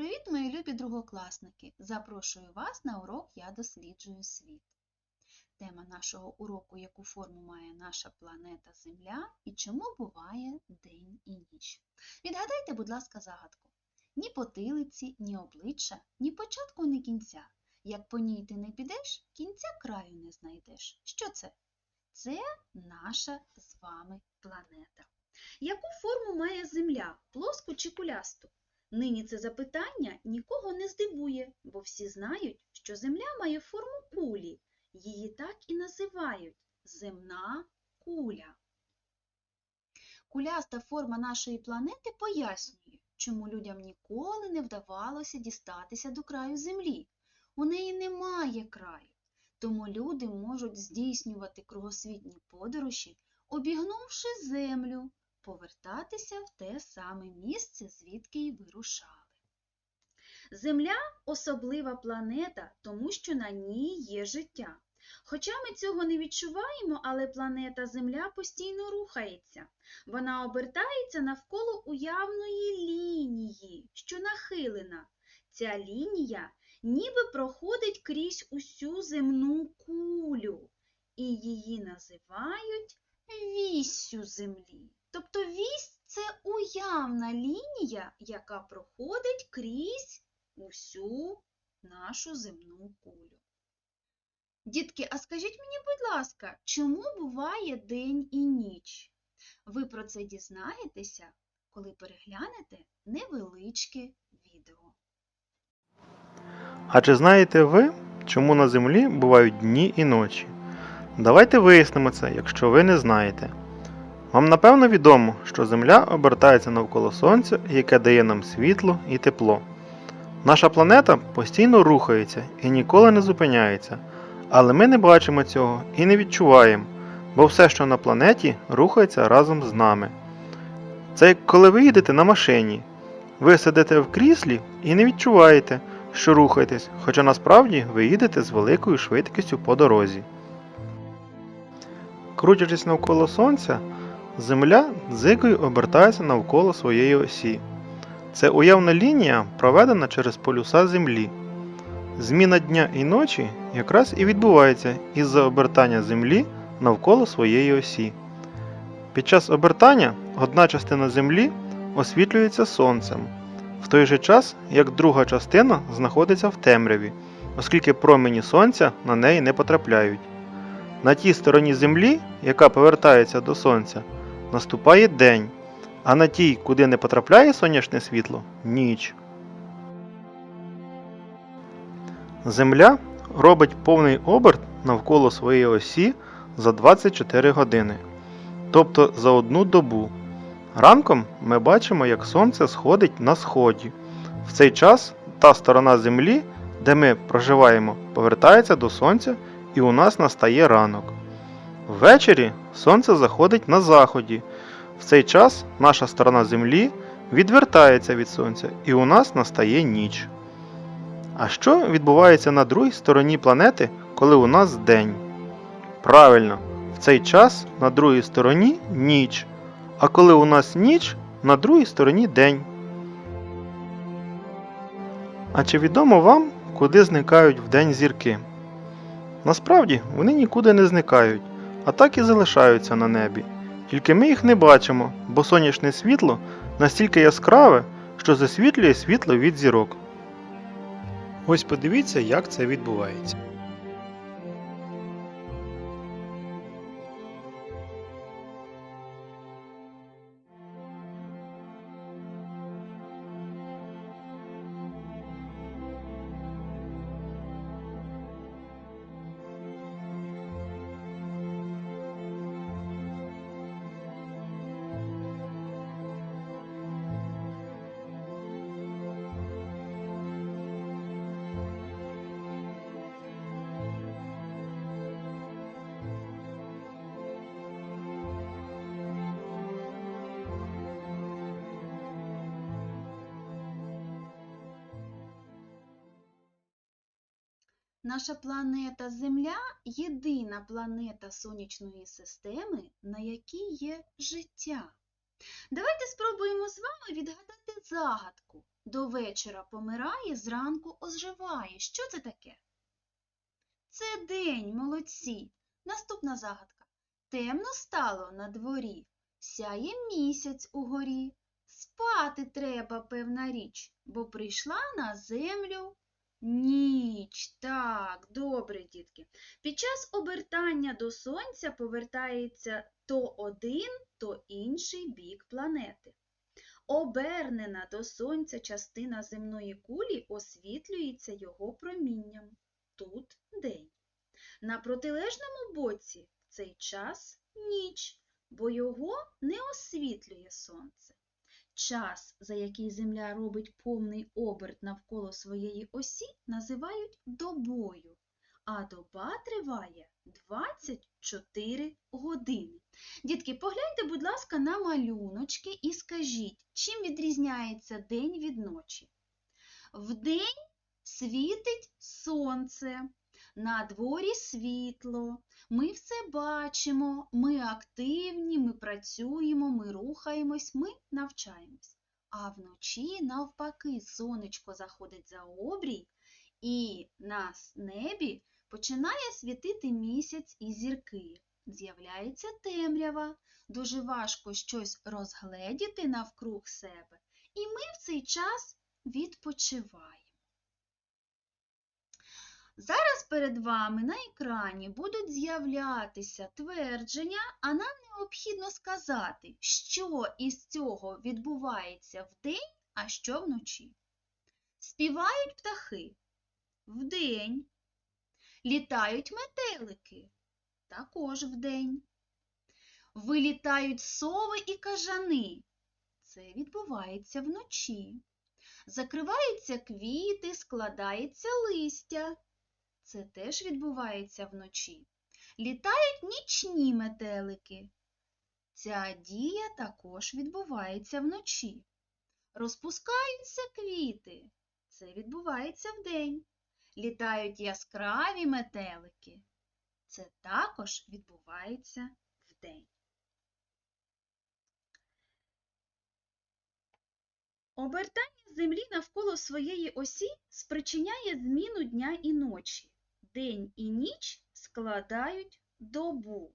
Привіт, мої любі другокласники! Запрошую вас на урок Я досліджую світ. Тема нашого уроку яку форму має наша планета Земля і чому буває день і ніч. Відгадайте, будь ласка, загадку. Ні потилиці, ні обличчя, ні початку, ні кінця. Як по ній ти не підеш, кінця краю не знайдеш. Що це? Це наша з вами планета. Яку форму має Земля? Плоску чи кулясту? Нині це запитання нікого не здивує, бо всі знають, що Земля має форму кулі. Її так і називають земна куля. Куляста форма нашої планети пояснює, чому людям ніколи не вдавалося дістатися до краю Землі. У неї немає краю, тому люди можуть здійснювати кругосвітні подорожі, обігнувши Землю, повертатися в те саме місце, звідки й вирушали. Земля особлива планета, тому що на ній є життя. Хоча ми цього не відчуваємо, але планета Земля постійно рухається. Вона обертається навколо уявної лінії, що нахилена. Ця лінія ніби проходить крізь усю земну кулю, і її називають віссю Землі. Тобто вісь це уявна лінія, яка проходить крізь усю нашу земну кулю. Дітки, а скажіть мені, будь ласка, чому буває день і ніч? Ви про це дізнаєтеся, коли переглянете невеличке відео. А чи знаєте ви, чому на землі бувають дні і ночі? Давайте вияснимо це, якщо ви не знаєте. Вам напевно відомо, що Земля обертається навколо Сонця, яке дає нам світло і тепло. Наша планета постійно рухається і ніколи не зупиняється, але ми не бачимо цього і не відчуваємо, бо все, що на планеті, рухається разом з нами. Це як коли ви їдете на машині. Ви сидите в кріслі і не відчуваєте, що рухаєтесь, хоча насправді ви їдете з великою швидкістю по дорозі. Крутячись навколо Сонця, Земля дзигою обертається навколо своєї осі. Це уявна лінія, проведена через полюса Землі. Зміна дня і ночі якраз і відбувається із-за обертання Землі навколо своєї осі. Під час обертання одна частина Землі освітлюється Сонцем, в той же час як друга частина знаходиться в темряві, оскільки промені Сонця на неї не потрапляють. На тій стороні Землі, яка повертається до Сонця, наступає день, а на тій, куди не потрапляє сонячне світло ніч. Земля робить повний оберт навколо своєї осі за 24 години, тобто за одну добу. Ранком ми бачимо, як сонце сходить на сході. В цей час та сторона Землі, де ми проживаємо, повертається до сонця і у нас настає ранок. Ввечері сонце заходить на заході. В цей час наша сторона Землі відвертається від сонця і у нас настає ніч. А що відбувається на другій стороні планети, коли у нас день? Правильно, в цей час на другій стороні ніч, а коли у нас ніч, на другій стороні день. А чи відомо вам, куди зникають вдень зірки? Насправді вони нікуди не зникають, а так і залишаються на небі. Тільки ми їх не бачимо, бо сонячне світло настільки яскраве, що засвітлює світло від зірок. Ось подивіться, як це відбувається. Наша планета Земля єдина планета Сонячної системи, на якій є життя. Давайте спробуємо з вами відгадати загадку. до вечора помирає, зранку оживає. Що це таке? Це день, молодці. Наступна загадка. Темно стало на дворі, сяє місяць угорі. Спати треба, певна річ, бо прийшла на землю ніч. Так, добре, дітки. Під час обертання до сонця повертається то один, то інший бік планети. Обернена до сонця частина земної кулі освітлюється його промінням. Тут день. На протилежному боці в цей час ніч, бо його не освітлює сонце. Час, за який Земля робить повний оберт навколо своєї осі, називають добою, а доба триває 24 години. Дітки, погляньте, будь ласка, на малюночки і скажіть, чим відрізняється день від ночі? Вдень світить сонце, на дворі світло, ми все бачимо, ми активні, ми працюємо, ми рухаємось, ми навчаємось. А вночі, навпаки, сонечко заходить за обрій, і на небі починає світити місяць і зірки. З'являється темрява, дуже важко щось розгледіти навкруг себе, і ми в цей час відпочиваємо. Зараз перед вами на екрані будуть з'являтися твердження, а нам необхідно сказати, що із цього відбувається вдень, а що вночі. Співають птахи вдень, літають метелики також вдень. Вилітають сови і кажани. Це відбувається вночі. Закриваються квіти, складається листя. Це теж відбувається вночі. Літають нічні метелики. Ця дія також відбувається вночі. Розпускаються квіти. Це відбувається вдень. Літають яскраві метелики. Це також відбувається вдень. Обертання Землі навколо своєї осі спричиняє зміну дня і ночі. День і ніч складають добу.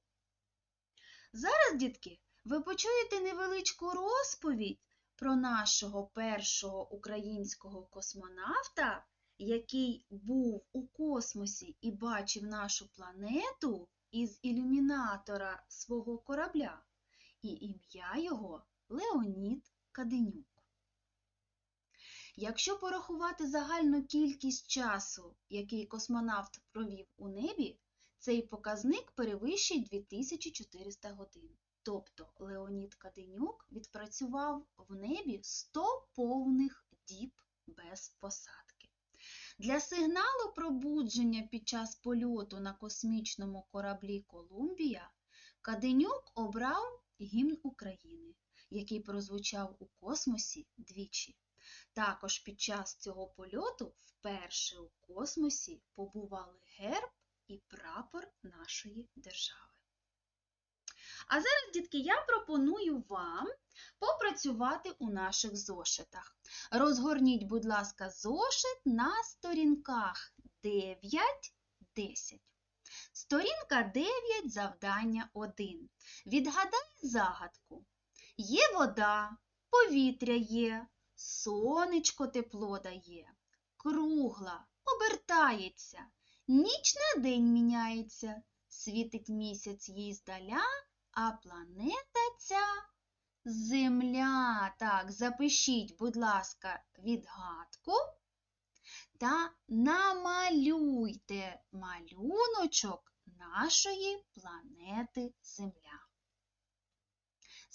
Зараз, дітки, ви почуєте невеличку розповідь про нашого першого українського космонавта, який був у космосі і бачив нашу планету із ілюмінатора свого корабля. І ім'я його Леонід Каденюк. Якщо порахувати загальну кількість часу, який космонавт провів у небі, цей показник перевищить 2400 годин. Тобто Леонід Каденюк відпрацював в небі 100 повних діб без посадки. Для сигналу пробудження під час польоту на космічному кораблі Колумбія Каденюк обрав гімн України, який прозвучав у космосі двічі. Також під час цього польоту вперше у космосі побували герб і прапор нашої держави. А зараз, дітки, я пропоную вам попрацювати у наших зошитах. Розгорніть, будь ласка, зошит на сторінках 9-10. Сторінка 9, завдання 1. Відгадай загадку. Є вода, повітря є, сонечко тепло дає, кругла, обертається, ніч на день міняється, світить місяць їй здаля, а планета ця Земля. Так, запишіть, будь ласка, відгадку та намалюйте малюночок нашої планети Земля.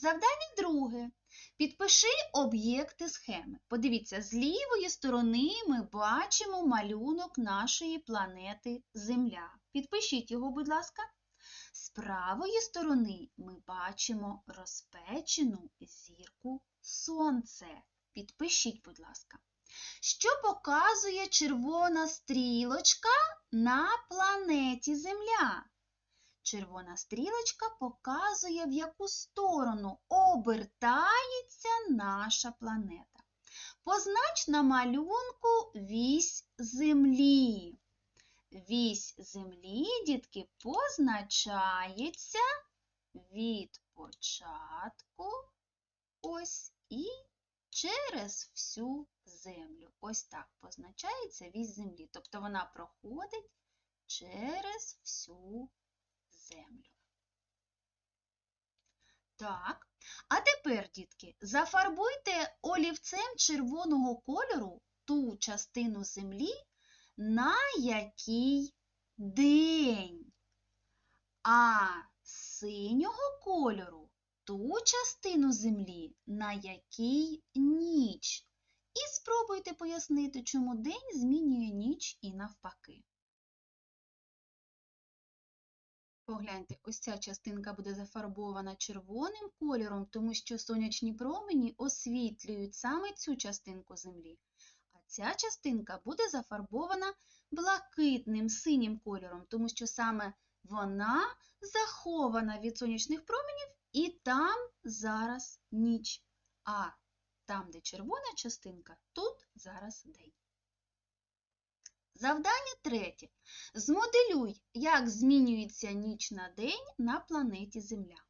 Завдання друге. Підпиши об'єкти схеми. Подивіться, з лівої сторони ми бачимо малюнок нашої планети Земля. Підпишіть його, будь ласка. З правої сторони ми бачимо розпечену зірку Сонце. Підпишіть, будь ласка. Що показує червона стрілочка на планеті Земля? Червона стрілочка показує, в яку сторону обертається наша планета. Познач на малюнку вісь землі. Вісь землі, дітки, позначається від початку ось і через всю землю. Ось так позначається вісь землі. Тобто вона проходить через всю землю. Так, а тепер, дітки, зафарбуйте олівцем червоного кольору ту частину землі, на який день, а синього кольору ту частину землі, на який ніч. І спробуйте пояснити, чому день змінює ніч і навпаки. Погляньте, ось ця частинка буде зафарбована червоним кольором, тому що сонячні промені освітлюють саме цю частинку землі. А ця частинка буде зафарбована блакитним синім кольором, тому що саме вона захована від сонячних променів і там зараз ніч. А там, де червона частинка, тут зараз день. Завдання третє. Змоделюй, як змінюється ніч на день на планеті Земля.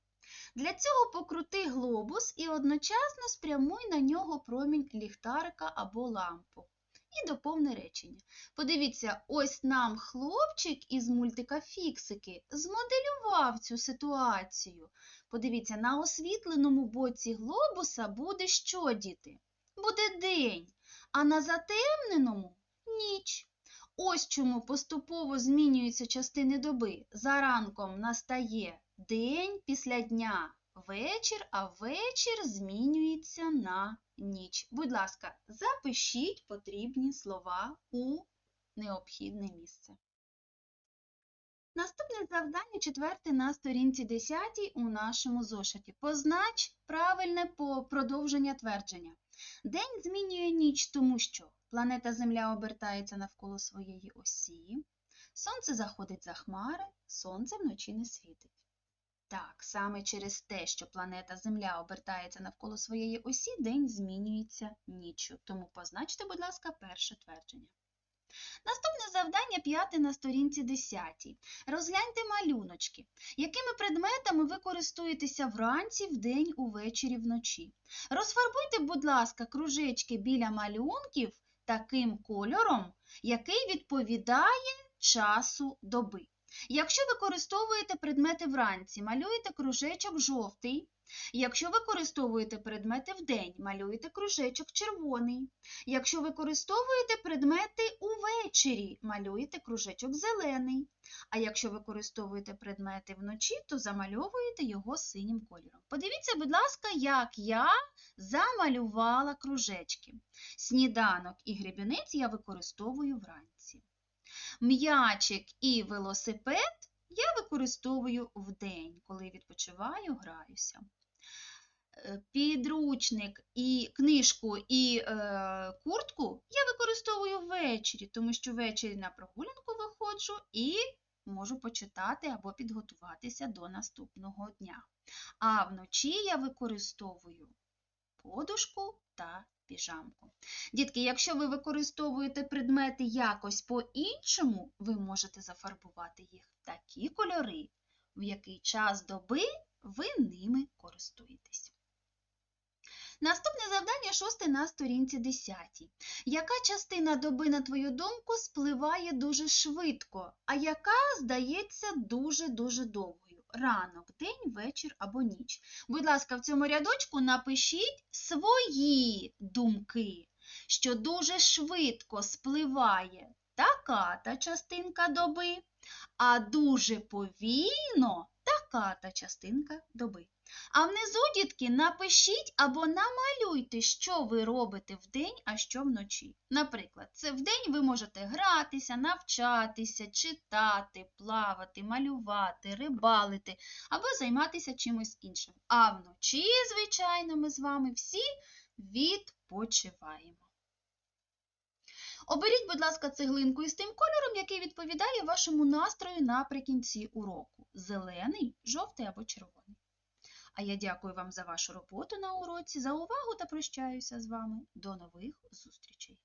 Для цього покрути глобус і одночасно спрямуй на нього промінь ліхтарика або лампу. І доповни речення. Подивіться, ось нам хлопчик із мультика Фіксики змоделював цю ситуацію. Подивіться, на освітленому боці глобуса буде що, діти? Буде день, а на затемненому ніч. Ось чому поступово змінюються частини доби. За ранком настає день після дня вечір, а вечір змінюється на ніч. Будь ласка, запишіть потрібні слова у необхідне місце. Наступне завдання четверте на сторінці 10 у нашому зошиті. Познач правильне продовження твердження. День змінює ніч, тому що планета Земля обертається навколо своєї осі, сонце заходить за хмари, сонце вночі не світить. Так, саме через те, що планета Земля обертається навколо своєї осі, день змінюється ніччю. Тому позначте, будь ласка, перше твердження. Наступне завдання п'яте на сторінці 10. Розгляньте малюночки. Якими предметами ви користуєтеся вранці, вдень, увечері, вночі? Розфарбуйте, будь ласка, кружечки біля малюнків таким кольором, який відповідає часу доби. Якщо використовуєте предмети вранці, малюєте кружечок жовтий. Якщо використовуєте предмети вдень, малюєте кружечок червоний. Якщо використовуєте предмети увечері, малюєте кружечок зелений. А якщо використовуєте предмети вночі, то замальовуєте його синім кольором. Подивіться, будь ласка, як я замалювала кружечки. Сніданок і гребінець я використовую вранці. М'ячик і велосипед я використовую вдень, коли відпочиваю, граюся. Е, Підручник і книжку і е, куртку я використовую ввечері, тому що ввечері на прогулянку виходжу і можу почитати або підготуватися до наступного дня. А вночі я використовую подушку та піжамку. Дітки, якщо ви використовуєте предмети якось по-іншому, ви можете зафарбувати їх в такі кольори, в який час доби ви ними користуєтесь. Наступне завдання шосте на сторінці 10. Яка частина доби, на твою думку, спливає дуже швидко, а яка здається дуже-дуже довгою? Ранок, день, вечір або ніч. Будь ласка, в цьому рядочку напишіть свої думки, що дуже швидко спливає така та частинка доби, а дуже повільно така та частинка доби. А внизу, дітки, напишіть або намалюйте, що ви робите вдень, а що вночі. Наприклад, це вдень ви можете гратися, навчатися, читати, плавати, малювати, рибалити або займатися чимось іншим. А вночі, звичайно, ми з вами всі відпочиваємо. Оберіть, будь ласка, цеглинку із тим кольором, який відповідає вашому настрою наприкінці уроку. Зелений, жовтий або червоний. А я дякую вам за вашу роботу на уроці, за увагу та прощаюся з вами. До нових зустрічей!